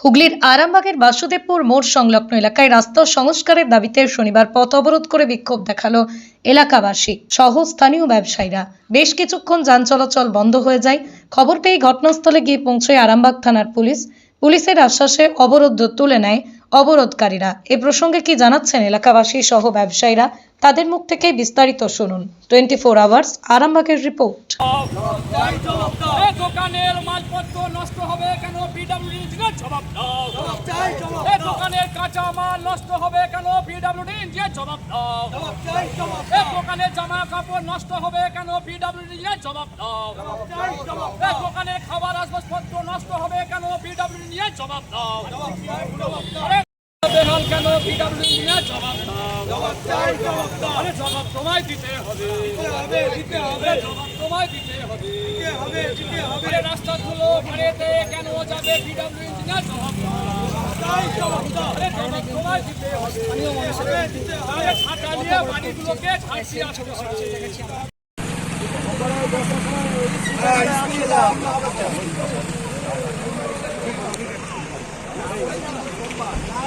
হুগলির আরামবাগের বাসুদেবপুর মোড় সংলগ্ন এলাকায় রাস্তা সংস্কারের দাবিতে শনিবার পথ অবরোধ করে বিক্ষোভ দেখাল এলাকাবাসী। সহ স্থানীয় ব্যবসায়ীরা। বেশ কিছুক্ষণ যান চলাচল বন্ধ হয়ে যায়। খবর পেয়ে ঘটনাস্থলে গিয়ে পৌঁছয় আরামবাগ থানার পুলিশ। পুলিশের আশ্বাসে অবরোধ তুলে নেয় অবরোধকারীরা। এ প্রসঙ্গে কি জানাচ্ছেন এলাকাবাসী সহ ব্যবসায়ীরা তাদের মুখ থেকে বিস্তারিত শুনুন। টোয়েন্টি ফোর আওয়ার্স আরামবাগের রিপোর্ট। দোকানের মালপত্র নষ্ট হবে কেন? পিডব্লিউডি জবাব দাও। দোকানের কাঁচা মাল নষ্ট হবে কেন? পিডব্লিউডি ইঞ্জিনিয়ার জবাব দাও। দোকানের জামা কাপড় নষ্ট হবে কেন? পিডব্লিউডি ইঞ্জিনিয়ার জবাব দাও। দোকানের খাবার আসবাবপত্র নষ্ট হবে কেন? পিডব্লিউডি ইঞ্জিনিয়ার জবাব দাও। আরে কেন পিডব্লিউডি ইঞ্জিনিয়ার জবাব দাও আরে জবাব তোমায় দিতে হবে জবাব তোমায় দিতে হবে আরে রাস্তাগুলো ভাড়েতে কেন যাবে পিডব্লিউ ইঞ্জিনিয়ার জবাব দাও। আরে জবাব তোমায় দিতে হবে। আরে ছাতা নিয়ে বাড়িগুলোকে ঝাঁকিয়ে আসতে হবে। দিয়ে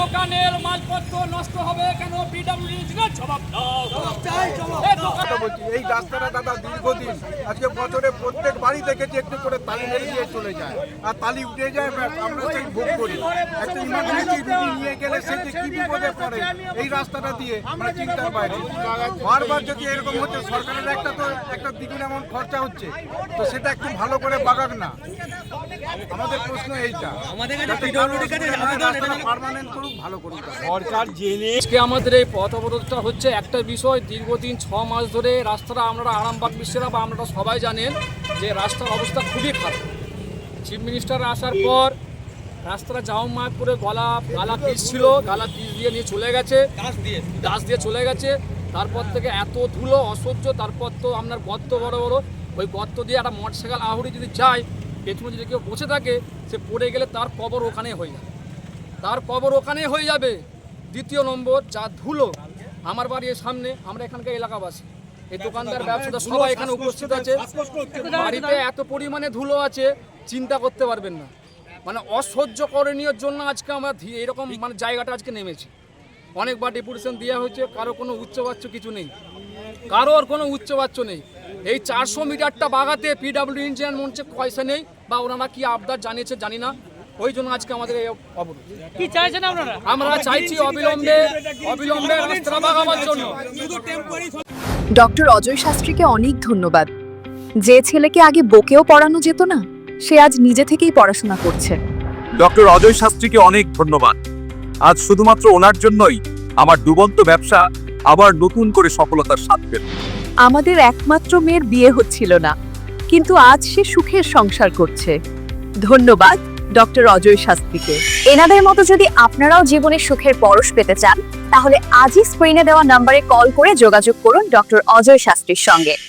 দোকানের মালপত্র নষ্ট হবে কেন? জবাব দাও। এই রাস্তাটা দাদা দীর্ঘদিন আজকে বছরে প্রত্যেক বাড়ি দেখেছি একটু করে তালি মেরে দিয়ে চলে যায়। আর তালি উঠে যায় আমরা সেই ভোগ করি। একটা ইমার্জেন্সি রুগী নিয়ে গেলে সে যে কি বিপদে পড়ে এই রাস্তাটা দিয়ে আমরা চিন্তার বাইরে বারবার যদি এরকম হচ্ছে সরকারের একটা তো একটা দ্বিগুণ এমন খরচা হচ্ছে তো সেটা একটু ভালো করে বাগাক না। আমাদের প্রশ্ন এইটা পার্মানেন্ট করুক ভালো করুক সরকার জেনে আজকে আমাদের এই পথ অবরোধটা হচ্ছে একটা বিষয়। দীর্ঘদিন ছ মাস ধরে রাস্তাটা আমরা আরামবাগ বিশ্বেরা বা আমরা সবাই জানেন যে রাস্তার অবস্থা খুবই খারাপ। চিফ মিনিস্টার আসার পর রাস্তাটা জামমাত করে গলা গালা পিস ছিল গালা পিস দিয়ে নিয়ে চলে গেছে। গাছ দিয়ে। চলে গেছে। তারপর থেকে এত ধুলো অসহ্য তারপর তো আপনার গর্ত বড় বড়। ওই গর্ত দিয়ে একটা মোটরসাইকেল আহুরি যদি যায় পেছনে যদি কেউ বসে থাকে সে পড়ে গেলে তার কবর ওখানে হয়ে যাবে। তার কবর ওখানে হয়ে যাবে। দ্বিতীয় নম্বর যা ধুলো। আমার বাড়ির সামনে আমরা এখানকার এলাকাবাসী। এই দোকানদার ব্যবসাদার সবাই এখানে উপস্থিত আছে। বাড়িতে এত পরিমাণে ধুলো আছে চিন্তা করতে পারবেন না। মানে অসহ্য করণীয়র জন্য আজকে আমরা এরকম মানে জায়গাটা আজকে নেমেছি। অনেকবার ডেপুটেশন দেওয়া হয়েছে কারও কোনো উচ্চবাচ্য কিছু নেই। কারোর কোনো উচ্চবাচ্য নেই। এই চারশো মিটারটা বাগাতে পিডাব্লিউ ইঞ্জিনিয়ার মঞ্চে পয়সা নেই বা ওনারা কি আবদার জানিয়েছে জানি না। ওই জন্য আজকে আমাদের এই অবরোধ। কি চাইছেন আপনারা? আমরা চাইছি অবিলম্বে অবিলম্বে রাস্তা বাগাবার জন্য। ডক্টর অজয় শাস্ত্রীকে অনেক ধন্যবাদ। যে ছেলেকে আগে বকেও পড়ানো যেত না সে আজ নিজে থেকেই পড়াশোনা করছে। ডক্টর অজয় শাস্ত্রীকে অনেক ধন্যবাদ। আজ শুধুমাত্র ওনার জন্যই আমার ডুবন্ত ব্যবসা আবার নতুন করে সফলতার স্বাদ পেল। আমাদের একমাত্র মেয়ের বিয়ে হচ্ছিল না কিন্তু আজ সে সুখের সংসার করছে। ধন্যবাদ ডক্টর অজয় শাস্ত্রীকে। এনাদের মতো যদি আপনারাও জীবনে সুখের পরশ পেতে চান, তাহলে আজই স্ক্রিনে দেওয়া নাম্বারে কল করে যোগাযোগ করুন ডক্টর অজয় শাস্ত্রীর সঙ্গে।